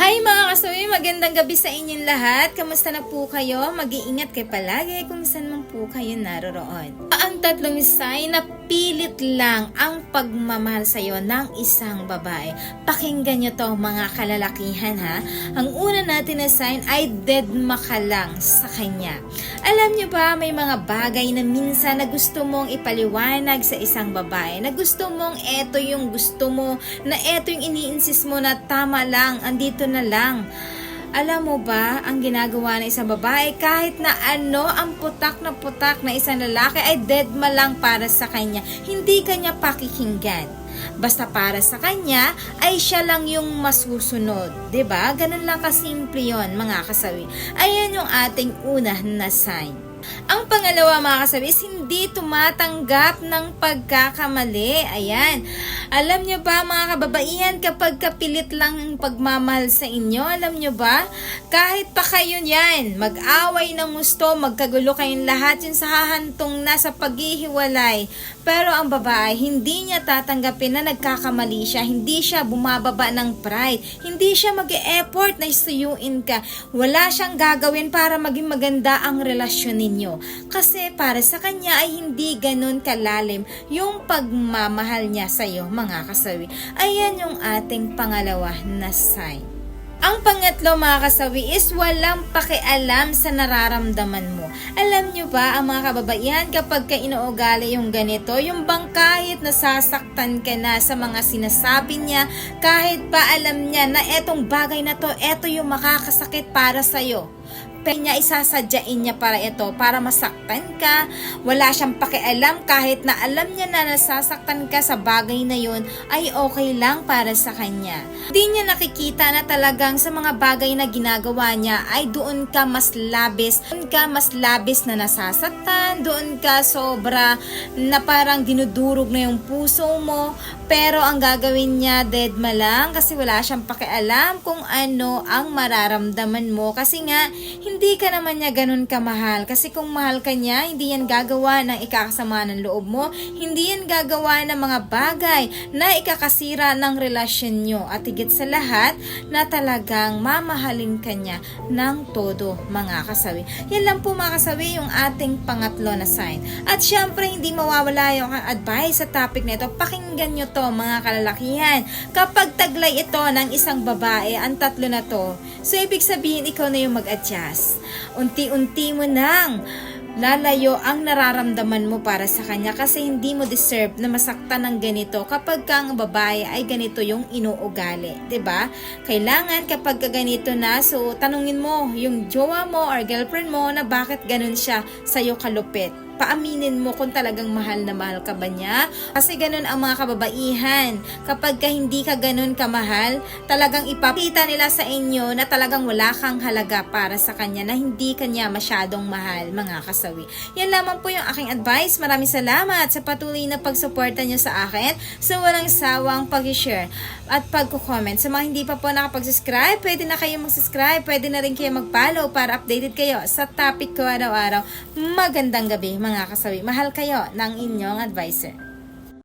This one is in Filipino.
Hi mga kasawi! Magandang gabi sa inyong lahat. Kamusta na po kayo? Mag-iingat kayo palagi kung saan man po kayo naroroon. Ang tatlong sign na pilit lang ang pagmamahal sa iyo ng isang babae. Pakinggan nyo to mga kalalakihan ha. Ang una natin na sign ay dead ka lang sa kanya. Alam nyo ba may mga bagay na minsan na gusto mong ipaliwanag sa isang babae. Na gusto mong eto yung gusto mo. Na eto yung iniinsis mo na tama lang. Andito na lang. Alam mo ba, ang ginagawa ng isang babae, kahit na ano ang putak na putak na isang lalaki ay dead ma lang para sa kanya. Hindi kanya pakikinggan. Basta para sa kanya ay siya lang yung masusunod. ba? Ganun lang kasimple yon mga kasawi. Ayan yung ating una na sign. Ang pangalawa mga kasabi is hindi tumatanggap ng pagkakamali. Ayan. Alam nyo ba mga kababaihan kapag kapilit lang ang pagmamahal sa inyo, alam nyo ba? Kahit pa kayo yan, mag-away ng gusto, magkagulo kayong lahat yun sa hahantong na sa paghihiwalay. Pero ang babae, hindi niya tatanggapin na nagkakamali siya, hindi siya bumababa ng pride, hindi siya mag effort na suyuin ka. Wala siyang gagawin para maging maganda ang relasyon ninyo. Kasi para sa kanya ay hindi ganun kalalim yung pagmamahal niya sa iyo, mga kasawi. Ayan yung ating pangalawa na sign. Ang pangatlo mga kasawi is walang pakialam sa nararamdaman mo. Alam nyo ba ang mga kababaihan kapag ka inuugali yung ganito, yung bang kahit nasasaktan ka na sa mga sinasabi niya, kahit pa alam niya na etong bagay na to, eto yung makakasakit para sa'yo pero niya isasadyain niya para ito, para masaktan ka. Wala siyang pakialam. Kahit na alam niya na nasasaktan ka sa bagay na yun, ay okay lang para sa kanya. Di niya nakikita na talagang sa mga bagay na ginagawa niya ay doon ka mas labis, doon ka mas labis na nasasaktan, doon ka sobra na parang dinudurog na yung puso mo, pero ang gagawin niya dead ma lang kasi wala siyang pakialam kung ano ang mararamdaman mo. Kasi nga hindi ka naman niya ganun kamahal. Kasi kung mahal ka niya, hindi yan gagawa ng ikakasama ng loob mo. Hindi yan gagawa ng mga bagay na ikakasira ng relasyon nyo. At higit sa lahat, na talagang mamahalin ka niya ng todo mga kasawi. Yan lang po mga kasawi yung ating pangatlo na sign. At syempre, hindi mawawala yung advice sa topic na ito. Pakinggan nyo to mga kalalakihan. Kapag taglay ito ng isang babae, ang tatlo na to, so ibig sabihin ikaw na yung mag-adjust. Unti-unti mo nang lalayo ang nararamdaman mo para sa kanya kasi hindi mo deserve na masaktan ng ganito kapag kang babae ay ganito yung inuugali, ba? Kailangan kapag ka ganito na, so tanungin mo yung jowa mo or girlfriend mo na bakit ganun siya sa iyo kalupit paaminin mo kung talagang mahal na mahal ka ba niya. Kasi ganun ang mga kababaihan. Kapag ka hindi ka ganun kamahal, talagang ipapita nila sa inyo na talagang wala kang halaga para sa kanya na hindi kanya masyadong mahal, mga kasawi. Yan lamang po yung aking advice. Maraming salamat sa patuloy na pagsuporta niyo sa akin sa walang sawang pag-share at pagko-comment. Sa mga hindi pa po nakapag-subscribe, pwede na kayo mag-subscribe, pwede na rin kayo mag-follow para updated kayo sa topic ko araw-araw. Magandang gabi mga kasawi. Mahal kayo ng inyong advisor.